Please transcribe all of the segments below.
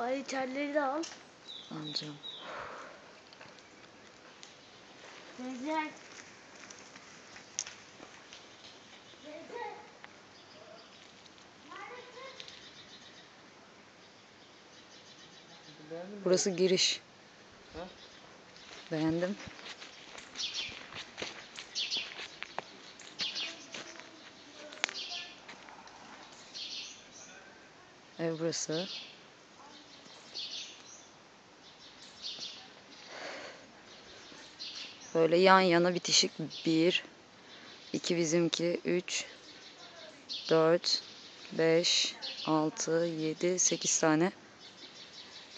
Ay terleri de al. Alacağım. Teyze. Burası giriş. Ha? Beğendim. Ev burası. Böyle yan yana bitişik bir, iki bizimki, üç, dört, beş, altı, yedi, sekiz tane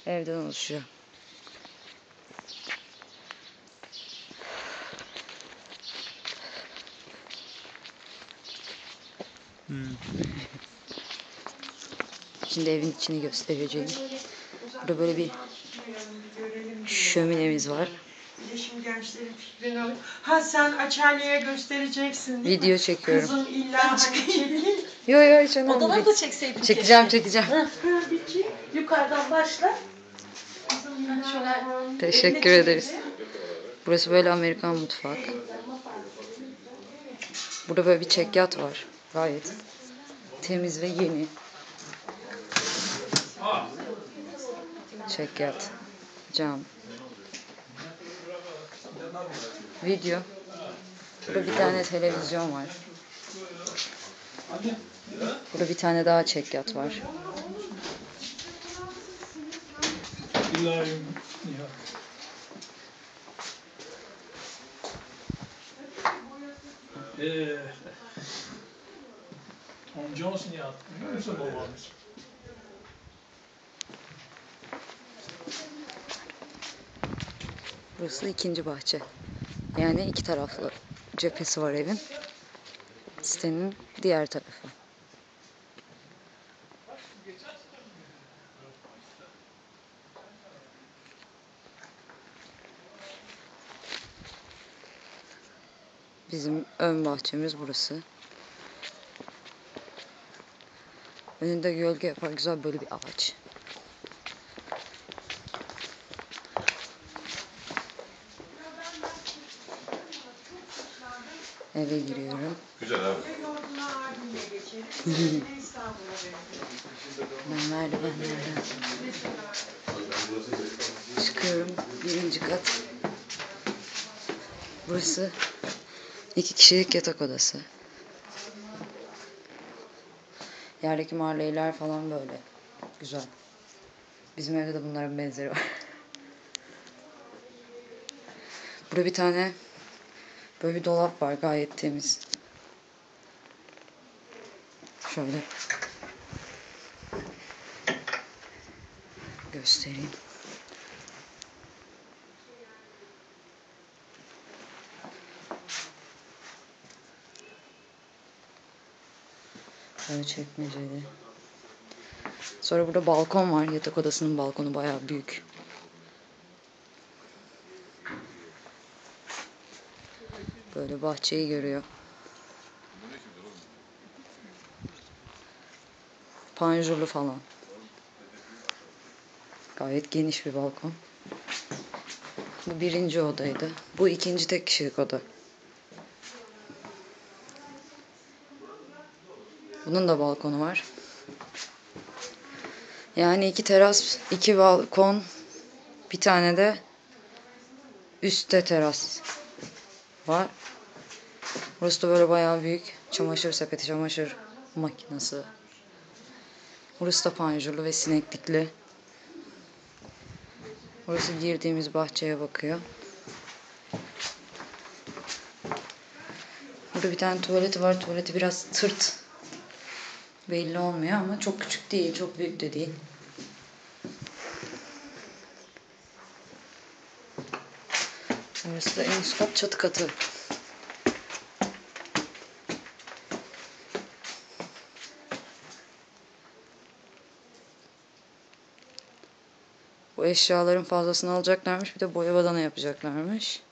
evden oluşuyor. Şimdi evin içini göstereceğim. Burada böyle bir şöminemiz var. Şimdi gençlerin fikrini alayım. Ha sen Açelya'ya göstereceksin değil mi? Video çekiyorum. Kızım illa hani çekil. Yo yo hiç önemli Odaları da değil. çekseydin Çekeceğim çekeceğim. Ha bir çek. Yukarıdan başla. Kızım illa. Teşekkür ederiz. Burası böyle Amerikan mutfak. Burada böyle bir çekyat var. Gayet temiz ve yeni. Çekyat. Cam. Video. Burada bir tane televizyon var. Burada bir tane daha çekyat var. Ee, Tom Jones Nihat. Biliyor musun babamız? Burası ikinci bahçe. Yani iki taraflı cephesi var evin. Sitenin diğer tarafı. Bizim ön bahçemiz burası. Önünde gölge yapan güzel böyle bir ağaç. Eve giriyorum. Geçelim. Seninle İstanbul'a dönelim. Ben çıkıyorum. Birinci kat. Burası iki kişilik yatak odası. Yerdeki marleyler falan böyle. Güzel. Bizim evde de bunların benzeri var. Burada bir tane böyle bir dolap var gayet temiz. Şöyle göstereyim. Böyle çekmeceli. Sonra burada balkon var. Yatak odasının balkonu bayağı büyük. Böyle bahçeyi görüyor. Panjurlu falan. Gayet geniş bir balkon. Bu birinci odaydı. Bu ikinci tek kişilik oda. Bunun da balkonu var. Yani iki teras, iki balkon, bir tane de üstte teras var. Burası da böyle bayağı büyük. Çamaşır sepeti, çamaşır makinesi. Burası da panjurlu ve sineklikli. Burası girdiğimiz bahçeye bakıyor. Burada bir tane tuvaleti var. Tuvaleti biraz tırt. Belli olmuyor ama çok küçük değil, çok büyük de değil. Burası da en üst kat çatı katı. Bu eşyaların fazlasını alacaklarmış. Bir de boya badana yapacaklarmış.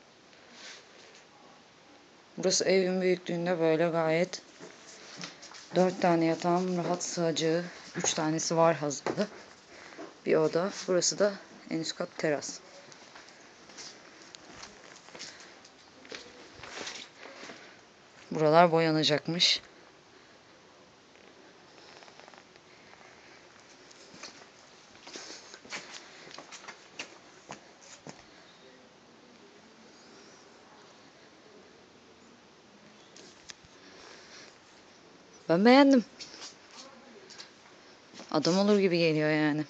Burası evin büyüklüğünde böyle gayet dört tane yatağım rahat sığacağı. Üç tanesi var hazırda. bir oda. Burası da en üst kat teras. Buralar boyanacakmış. Ben beğendim. Adam olur gibi geliyor yani.